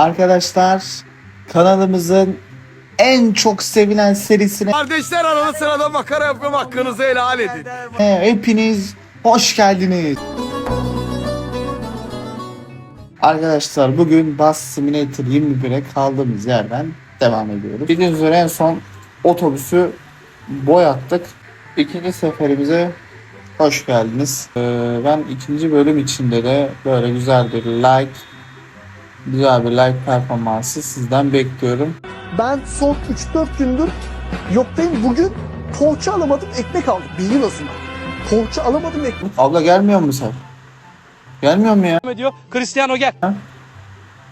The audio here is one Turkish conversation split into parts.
Arkadaşlar kanalımızın en çok sevilen serisine Kardeşler arada sırada makara yapıyorum hakkınızı helal edin. hepiniz hoş geldiniz. Arkadaşlar bugün Bus Simulator 21'e kaldığımız yerden devam ediyoruz. Bildiğiniz üzere en son otobüsü boyattık. İkinci seferimize hoş geldiniz. Ee, ben ikinci bölüm içinde de böyle güzel bir like, güzel bir like performansı sizden bekliyorum. Ben son 3-4 gündür yoktayım. Bugün poğaça alamadım, ekmek aldım. Bir yıl azından. Poğaça alamadım, ekmek Abla gelmiyor mu sen? Gelmiyor mu ya? diyor. Cristiano gel.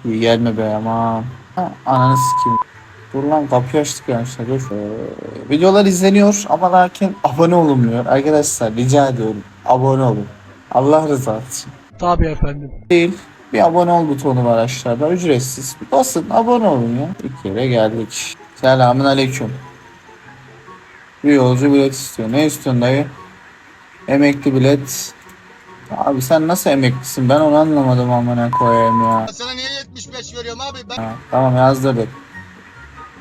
İyi gelme be aman. Ha, Ananı sikeyim. Dur lan kapıyı açtık ya işte dur. Ee, videolar izleniyor ama lakin abone olunmuyor. Arkadaşlar rica ediyorum abone olun. Allah rızası için. Tabii efendim. Değil. Bir abone ol butonu var aşağıda ücretsiz. Basın abone olun ya. İlk kere geldik. Selamun aleyküm. Bir yolcu bilet istiyor. Ne istiyorsun dayı? Emekli bilet. Abi sen nasıl emeklisin? Ben onu anlamadım amına koyayım ya. Sana niye 75 veriyorum abi? Ben Ha, tamam yazdırdık.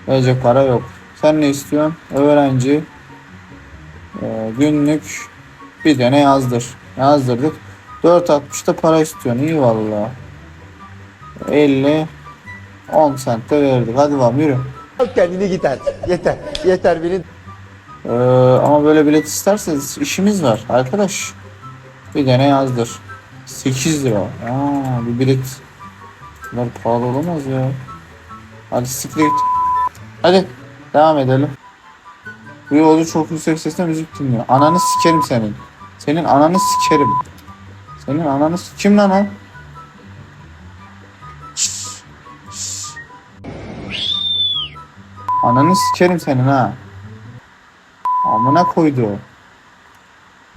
Verecek para yok. Sen ne istiyorsun? Öğrenci. Ee, günlük bir tane yazdır. Yazdırdık. 4.60'da para istiyorsun. İyi valla. 50 10 cent de verdik. Hadi bakalım yürü. kendini gider. Yeter. Yeter beni. Ee, ama böyle bilet isterseniz işimiz var arkadaş. Bir tane yazdır. 8 lira. Aa, bir bilet. Bunlar pahalı olamaz ya. Hadi siktir git. Hadi devam edelim. Bu yolcu çok yüksek sesle müzik dinliyor. Ananı sikerim senin. Senin ananı sikerim. Senin ananı kim lan o? Ananı sikerim senin ha. Amına koydu.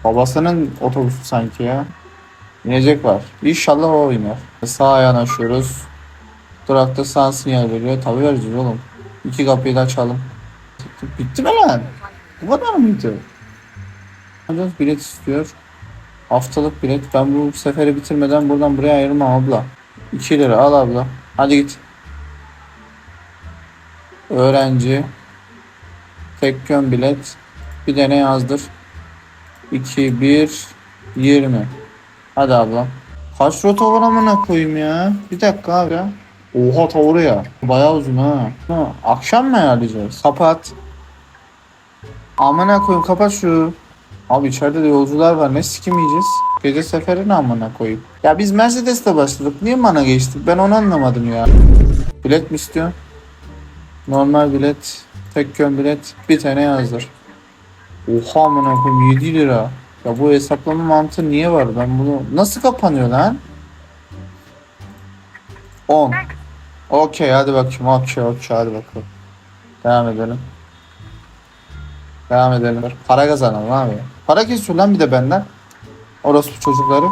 Babasının otobüsü sanki ya. İnecek var. İnşallah o iner. Sağa yanaşıyoruz. Durakta sağ sinyal veriyor. Tabii vereceğiz oğlum. İki kapıyı da açalım. Bitti mi lan? Bu kadar mıydı? Bilet istiyor. Haftalık bilet. Ben bu seferi bitirmeden buradan buraya ayırmam abla. 2 lira al abla. Hadi git. Öğrenci. Tek yön bilet. Bir de ne yazdır? 2, 1, 20. Hadi abla. Kaç rota var amına koyayım ya? Bir dakika abi ya. Oha tavırı ya. Bayağı uzun ha. ha. Akşam mı ayarlayacağız? Kapat. Amına koyayım kapat şu. Abi içeride de yolcular var. Ne sikim yiyeceğiz? Gece seferine amına koyayım. Ya biz Mercedes'te başladık. Niye bana geçtik? Ben onu anlamadım ya. Bilet mi istiyorsun? Normal bilet. Tek yön bilet. Bir tane yazdır. Oha amına koyayım 7 lira. Ya bu hesaplama mantığı niye var? Ben bunu nasıl kapanıyor lan? 10. Okey hadi bakayım. Okey okey hadi bakalım. Devam edelim. Devam edelim. Para kazanalım abi. Para kesiyor lan bir de benden. Orospu çocukları.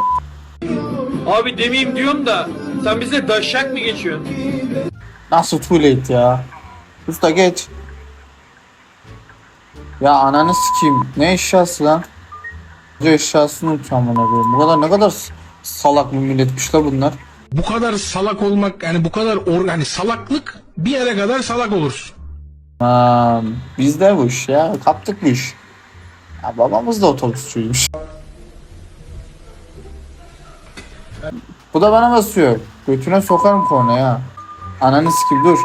Abi demeyeyim diyorsun da sen bize daşak mı geçiyorsun? Nasıl too late ya? Usta geç. Ya ananı sikeyim. Ne eşyası lan? Bu eşyasını unutuyorum bana koyayım. Bu kadar ne kadar salak bir milletmiş la bunlar. bu kadar salak olmak yani bu kadar or yani salaklık bir yere kadar salak olursun. Aman bizde bu iş ya. Kaptık bu iş. Ya babamız da otobüsçüymüş. Bu da bana basıyor. Götüne sokarım kornaya. Ananı sikeyim dur.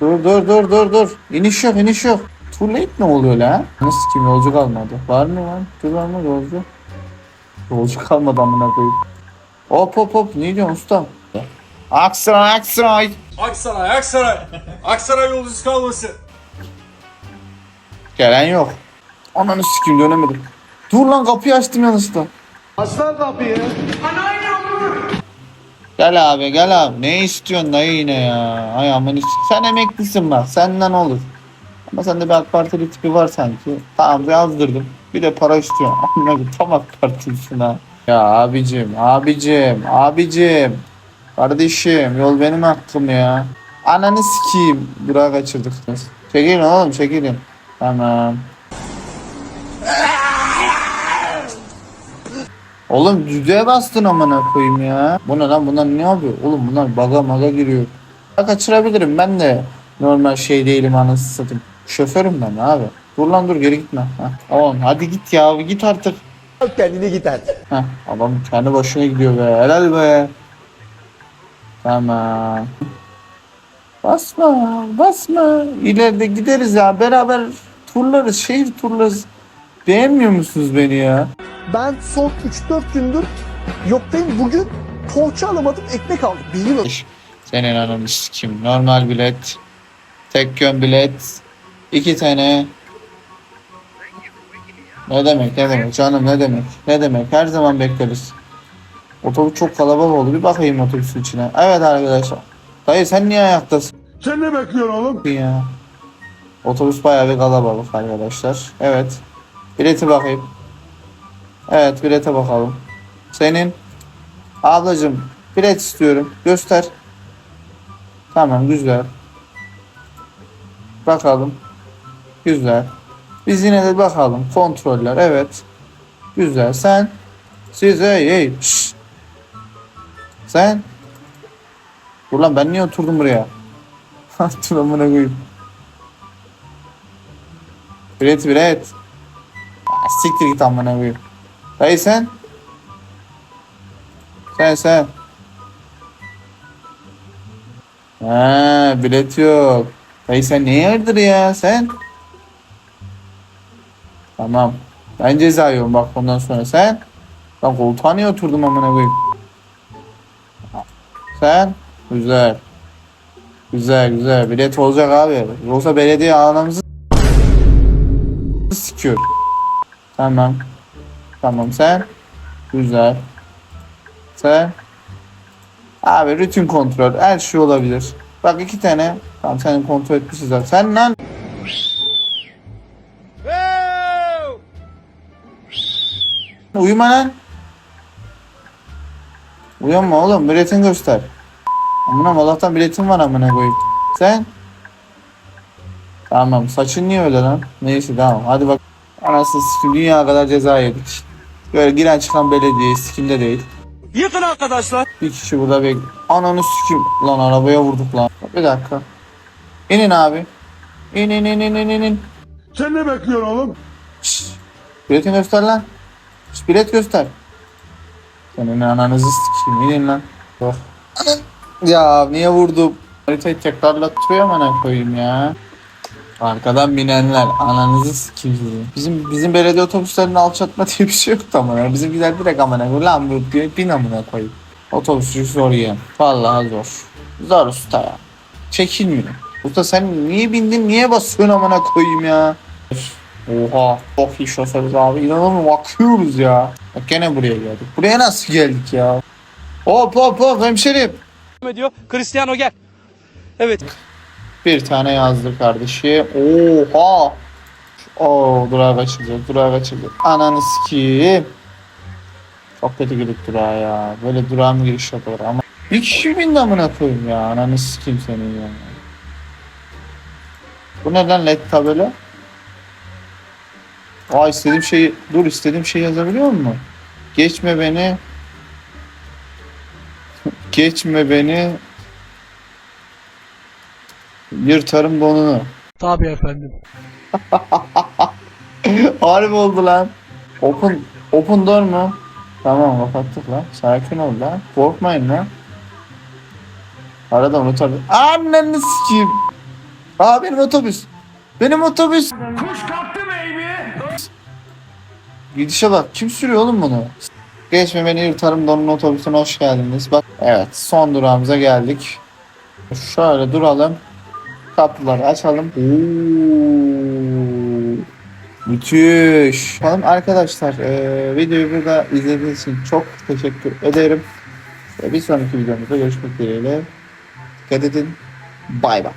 Dur dur dur dur dur. İniş yok iniş yok. Too late ne oluyor lan? Ananı sikeyim yolcu kalmadı. Var mı lan? Dur var mı yolcu? Yolcu kalmadı amına koyayım. Hop hop hop ne diyorsun ustam? Aksaray Aksaray. Aksaray Aksaray. Aksaray yolcusu kalmasın. Gelen yok. Ananı sikim dönemedim. Dur lan kapıyı açtım yanlışlıkla. Aslan kapıyı. Gel abi gel abi. Ne istiyorsun dayı yine ya? Ay aman. Sen emeklisin bak. Senden olur. Ama sende bir AK Partili tipi var sanki. Tamam yazdırdım. Bir de para istiyor. Amına koyayım, tam AK Partilisin ha. Ya abicim, abicim, abicim. Kardeşim yol benim hakkım ya. Ananı sikeyim. Durağı kaçırdık. Çekilin oğlum çekilin. Tamam. Oğlum düdüğe bastın amına koyayım ya. Bu ne lan bunlar ne yapıyor? Oğlum bunlar baga maga giriyor. Kaçırabilirim ben de normal şey değilim anasını satayım. Şoförüm ben abi. Dur lan dur geri gitme. Heh, tamam hadi git ya git artık. Kendine git hadi. Heh, adam kendi başına gidiyor be helal be. Tamam. Basma basma. İleride gideriz ya beraber turlarız şehir turlarız. Beğenmiyor musunuz beni ya? Ben son 3-4 gündür yoktayım. Bugün poğaça alamadım ekmek aldım. Bir yıl Senin ananı kim? Normal bilet. Tek yön bilet. iki tane. Ne demek ne demek canım ne demek ne demek her zaman bekleriz. Otobüs çok kalabalık oldu bir bakayım otobüsün içine. Evet arkadaşlar. Dayı sen niye ayaktasın Sen ne bekliyorsun oğlum? ya? Otobüs bayağı bir kalabalık arkadaşlar. Evet. Bileti bakayım. Evet bilete bakalım. Senin ablacım bilet istiyorum. Göster. Tamam güzel. Bakalım. Güzel. Biz yine de bakalım. Kontroller evet. Güzel. Sen siz hey hey. şşt. Sen Ulan ben niye oturdum buraya? Dur amına koyayım. Bilet bilet. Siktir git amına koyayım. Dayı sen? Sen sen. Ha, bilet yok. Dayı sen ne yerdir ya sen? Tamam. Ben ceza yiyorum bak ondan sonra sen. Ben koltuğa niye oturdum amına koyayım? Sen? Güzel. Güzel güzel. Bilet olacak abi. Yoksa belediye anamızı sikiyor. Tamam. Tamam sen. Güzel. Sen. Abi rutin kontrol. Her şey olabilir. Bak iki tane. Tamam senin kontrol etmişiz zaten. Sen lan. Uyuma lan. Uyanma oğlum. Biletin göster. Amına Allah'tan biletin var amına koyayım. Sen? Tamam saçın niye öyle lan? Neyse tamam hadi bak. Anasını sikim dünya kadar ceza yedik. Böyle giren çıkan belediye sikimde değil. Yıkın arkadaşlar. Bir kişi burada bek. Ananı sikim. Lan arabaya vurduk lan. Bir dakika. İnin abi. İn in in in in in. in. Sen ne bekliyorsun oğlum? Şşş. Biletini göster lan. Şşş, bilet göster. Senin ananızı sikeyim. İnin lan. Oh. Ya niye vurdum? Haritayı tekrarlattırıyor amına koyayım ya. Arkadan binenler ananızı sikeyim. Bizim bizim belediye otobüslerinin alçatma diye bir şey yoktu amına. Bizimkiler direkt amına koyayım. Lan bu bin amına koyayım. Otobüsçü zor ya. Vallahi zor. Zor usta ya. Çekilmiyor. Usta sen niye bindin niye basıyorsun amına koyayım ya. Oha. Çok iyi şoförüz abi. İnanılmaz bakıyoruz ya. Bak gene buraya geldik. Buraya nasıl geldik ya? Hop hop hop hemşerim. ediyor. Cristiano gel. Evet. Bir tane yazdı kardeşi. Oha. Oo durağa kaçırdı. Durağa kaçırdı. Ananı sikeyim. Çok kötü girdik durağa ya. Böyle durağa mı giriş yapılır ama. Bir kişi bindi amına koyayım ya. Ananı sikeyim senin ya. Bu neden led tabela? Aa istediğim şeyi dur istediğim şeyi yazabiliyor mu? Geçme beni. Geçme beni. Yırtarım donunu. Tabii efendim. Harbi oldu lan. Open, open door mu? Tamam kapattık lan. Sakin ol lan. Korkmayın lan. Arada unutar. Anneni sikeyim. Aa benim otobüs. Benim otobüs. Kuş kalktı baby. Gidişe bak. Kim sürüyor oğlum bunu? Geçme beni yırtarım donun otobüsüne hoş geldiniz. Bak evet son durağımıza geldik. Şöyle duralım. Kapıları açalım. Oo. Müthiş. Bakalım arkadaşlar eee, videoyu burada izlediğiniz için çok teşekkür ederim. Bir sonraki videomuzda görüşmek dileğiyle. Dikkat edin. Bay bay.